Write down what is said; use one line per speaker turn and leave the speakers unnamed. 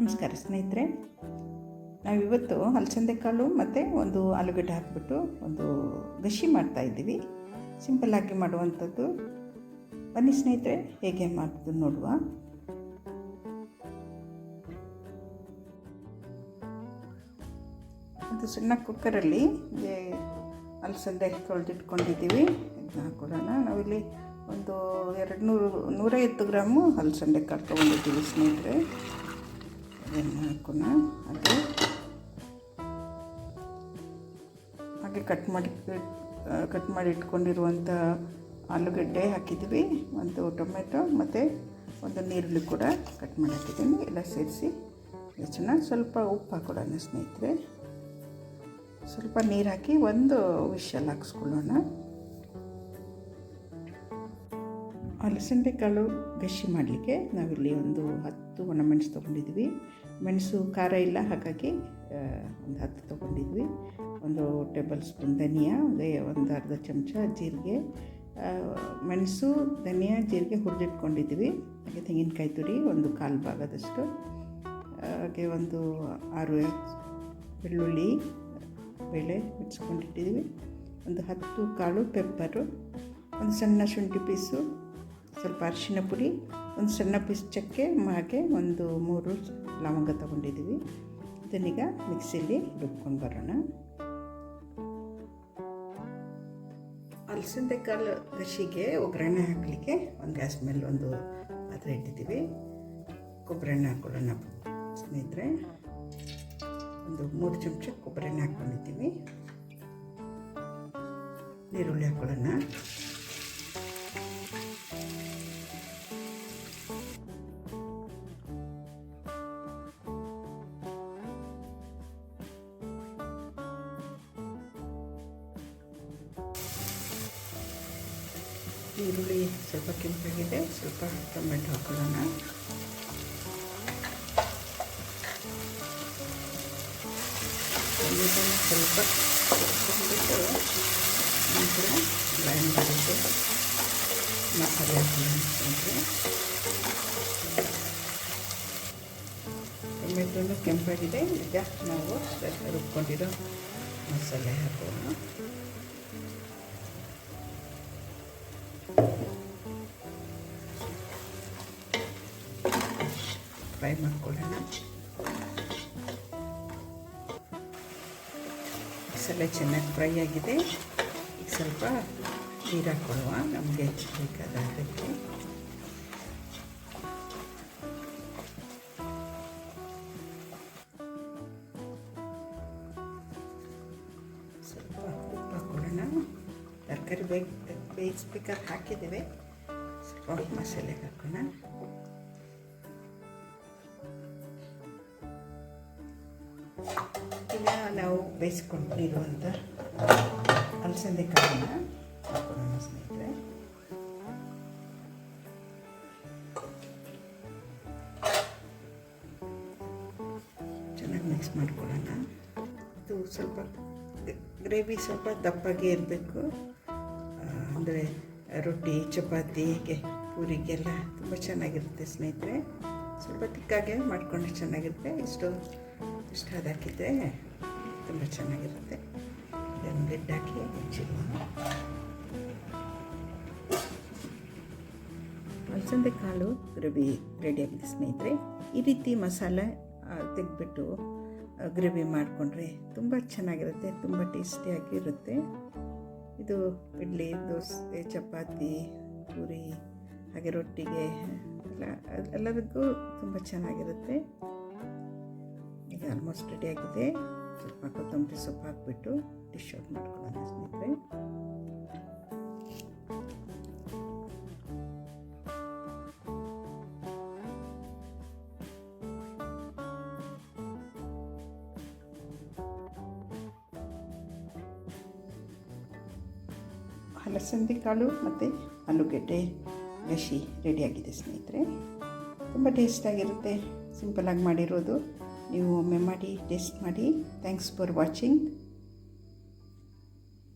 ನಮಸ್ಕಾರ ಸ್ನೇಹಿತರೆ. ನಾವಿವತ್ತು ಹಲಸಂದೆ ಕಾಳು ಮತ್ತು ಒಂದು ಆಲೂಗಡ್ಡೆ ಹಾಕಿಬಿಟ್ಟು ಒಂದು ಗಶಿ ಮಾಡ್ತಾ ಇದ್ದೀವಿ. ಸಿಂಪಲ್ಲಾಗಿ ಮಾಡುವಂಥದ್ದು. ಬನ್ನಿ ಸ್ನೇಹಿತರೆ, ಹೇಗೆ ಮಾಡೋದು ನೋಡುವ. ಒಂದು ಸಣ್ಣ ಕುಕ್ಕರಲ್ಲಿ ಅಲಸಂದೆ ತೊಳೆದಿಟ್ಕೊಂಡಿದ್ದೀವಿ ಇದನ್ನ ಹಾಕೊಳ್ಳೋಣ. ನಾವಿಲ್ಲಿ ಒಂದು ಎರಡು ನೂರು, ನೂರೈವತ್ತು ಗ್ರಾಮು ಅಲಸಂದೆ ಕಾಳು ತೊಗೊಂಡಿದ್ದೀವಿ ಸ್ನೇಹಿತರೆ. ಅದನ್ನು ಹಾಕೋಣ ಹಾಗೆ ಹಾಗೆ ಕಟ್ ಮಾಡಿ ಕಟ್ ಮಾಡಿ ಇಟ್ಕೊಂಡಿರುವಂಥ ಆಲೂಗಡ್ಡೆ ಹಾಕಿದ್ವಿ, ಒಂದು ಟೊಮೆಟೊ ಮತ್ತು ಒಂದು ನೀರುಳ್ಳಿ ಕೂಡ ಕಟ್ ಮಾಡಿ ಹಾಕಿದ್ದೀನಿ. ಎಲ್ಲ ಸೇರಿಸಿ ಚೆನ್ನಾಗಿ ಸ್ವಲ್ಪ ಉಪ್ಪು ಹಾಕೊಳ್ಳೋಣ ಸ್ನೇಹಿತರೆ. ಸ್ವಲ್ಪ ನೀರು ಹಾಕಿ ಒಂದು ವಿಷಲ್ ಹಾಕ್ಸ್ಕೊಳ್ಳೋಣ. ಅಲಸಂದೆ ಕಾಳು ಗಶಿ ಮಾಡಲಿಕ್ಕೆ ನಾವಿಲ್ಲಿ ಒಂದು ಹತ್ತು ಒಣಮೆಣಸು ತೊಗೊಂಡಿದ್ವಿ. ಮೆಣಸು ಖಾರ ಇಲ್ಲ, ಹಾಗಾಗಿ ಒಂದು ಹತ್ತು ತೊಗೊಂಡಿದ್ವಿ. ಒಂದು ಟೇಬಲ್ ಸ್ಪೂನ್ ಧನಿಯಾ ಅದೇ ಒಂದು ಅರ್ಧ ಚಮಚ ಜೀರಿಗೆ ಮೆಣಸು, ಧನಿಯಾ, ಜೀರಿಗೆ ಹುರಿದಿಟ್ಕೊಂಡಿದ್ವಿ. ಹಾಗೆ ತೆಂಗಿನಕಾಯಿ ತುರಿ, ಒಂದು ಕಾಲು ಭಾಗದಷ್ಟು, ಹಾಗೆ ಒಂದು ಆರು ಬೆಳ್ಳುಳ್ಳಿ, ಬೇಳೆ ಬಿಡಿಸ್ಕೊಂಡಿಟ್ಟಿದ್ವಿ ಒಂದು ಹತ್ತು ಕಾಳು ಪೆಪ್ಪರು ಒಂದು ಸಣ್ಣ ಶುಂಠಿ ಪೀಸು ಸ್ವಲ್ಪ ಅರಿಶಿನ ಪುಡಿ, ಒಂದು ಸಣ್ಣ ಪೀಸ್ ಚಕ್ಕೆ ಹಾಗೆ ಒಂದು ಮೂರು ಲವಂಗ ತಗೊಂಡಿದ್ದೀವಿ. ಇದನ್ನೀಗ ಮಿಕ್ಸಿಲಿ ರುಬ್ಕೊಂಡು ಬರೋಣ. ಅಲಸಂದೆ ಕಾಳು ಗಶಿಗೆ ಒಗ್ಗರಣೆ ಹಾಕಲಿಕ್ಕೆ ಒಂದು ಗ್ಯಾಸ್ ಮೇಲೆ ಒಂದು ಪಾತ್ರೆ ಇಟ್ಟಿದ್ದೀವಿ. ಕೊಬ್ಬರಿ ಎಣ್ಣೆ ಹಾಕೊಳ್ಳೋಣ ಸ್ನೇಹಿತರೆ. ಒಂದು ಮೂರು ಚಮಚ ಕೊಬ್ಬರಿ ಎಣ್ಣೆ ಹಾಕ್ಕೊಂಡಿದ್ದೀವಿ. ನೀರುಳ್ಳಿ ಹಾಕೊಳ್ಳೋಣ. ಈರುಳ್ಳಿ ಸ್ವಲ್ಪ ಕೆಂಪಾಗಿದೆ. ಸ್ವಲ್ಪ ಟೊಮೆಟೊ ಹಾಕೊಳ್ಳೋಣ. ಟೊಮೆಟೊನ ಸ್ವಲ್ಪ ಹಾಕೊಂಡ್ಬಿಟ್ಟು ನಂತರ ಗ್ರೈಂಡ್ ಮಾಡಿದ್ದು ಮಸಾಲೆ ಹಾಕೊಳ್ಳೋಣ ಟೊಮೆಟೊನು ಕೆಂಪಾಗಿದೆ. ಈಗ ನಾವು ರುಬ್ಕೊಂಡಿರೋ ಮಸಾಲೆ ಹಾಕೋಣ. ಫ್ರೈ ಮಾಡ್ಕೊಳ್ಳೋಣ ಮಸಾಲೆ ಚೆನ್ನಾಗಿ ಫ್ರೈ ಆಗಿದೆ ಈಗ ಸ್ವಲ್ಪ ನೀರು ಹಾಕೊಳ್ಳುವ ನಮಗೆ ಬೇಕಾದ ಅದಕ್ಕೆ ಸ್ವಲ್ಪ ಉಪ್ಪು ಹಾಕೊಳ್ಳೋಣ ತರಕಾರಿ ಬೇಗ ಬೇಯಿಸ್ಬೇಕಾದ್ರೆ ಹಾಕಿದ್ದೇವೆ ಸ್ವಲ್ಪ ಮಸಾಲೆ ಹಾಕೋಣ ಈಗ ನಾವು ಬೇಯಿಸ್ಕೊಂಡಿರುವಂಥ ಅಲಸಂದೆ ಕಾಳನ್ನ ಚೆನ್ನಾಗಿ ಮಿಕ್ಸ್ ಮಾಡ್ಕೊಳ್ಳೋಣ. ಇದು ಸ್ವಲ್ಪ ಗ್ರೇವಿ ಸ್ವಲ್ಪ ದಪ್ಪಾಗೇ ಇರಬೇಕು. ಅಂದರೆ ರೊಟ್ಟಿ ಚಪಾತಿಗೆ ಪೂರಿಗೆಲ್ಲ ತುಂಬ ಚೆನ್ನಾಗಿರುತ್ತೆ ಸ್ನೇಹಿತರೆ. ಸ್ವಲ್ಪ ತಿಕ್ಕಾಗೆ ಮಾಡಿಕೊಂಡ್ರೆ ಚೆನ್ನಾಗಿರುತ್ತೆ. ಇಷ್ಟು ಇಷ್ಟು ಅದು ತುಂಬ ಚೆನ್ನಾಗಿರುತ್ತೆ. ಇದನ್ನು ಲಿಡ್ ಹಾಕಿ ಅಲಸಂದೆ ಕಾಳು ಗ್ರೇವಿ ರೆಡಿಯಾಗಿದೆ ಸ್ನೇಹಿತರೆ. ಈ ರೀತಿ ಮಸಾಲೆ ತೆಗೆದ್ಬಿಟ್ಟು ಗ್ರೇವಿ ಮಾಡಿಕೊಂಡ್ರೆ ತುಂಬ ಚೆನ್ನಾಗಿರುತ್ತೆ, ತುಂಬ ಟೇಸ್ಟಿಯಾಗಿರುತ್ತೆ. ಇದು ಇಡ್ಲಿ, ದೋಸೆ, ಚಪಾತಿ, ಪೂರಿ, ಹಾಗೆ ರೊಟ್ಟಿಗೆ, ಎಲ್ಲ ಎಲ್ಲದಕ್ಕೂ ತುಂಬ ಚೆನ್ನಾಗಿರುತ್ತೆ. ಈಗ ಆಲ್ಮೋಸ್ಟ್ ರೆಡಿ ಆಗಿದೆ. ಸ್ವಲ್ಪ ಕೊತ್ತಂಬರಿ ಸೊಪ್ಪು ಹಾಕ್ಬಿಟ್ಟು ಡಿಶ್ ಔಟ್ ಮಾಡ್ಕೊಳ್ಳೋಣ ಸ್ನೇಹಿತರೆ. ಅಲಸಂದೆ ಕಾಳು ಮತ್ತು ಆಲೂಗೆಡ್ಡೆ ಗಶಿ ರೆಡಿಯಾಗಿದೆ ಸ್ನೇಹಿತರೆ. ತುಂಬ ಟೇಸ್ಟಾಗಿರುತ್ತೆ ಸಿಂಪಲಾಗಿ ಮಾಡಿರೋದು. ನೀವು ಒಮ್ಮೆ ಮಾಡಿ ಟೇಸ್ಟ್ ಮಾಡಿ. Thanks for watching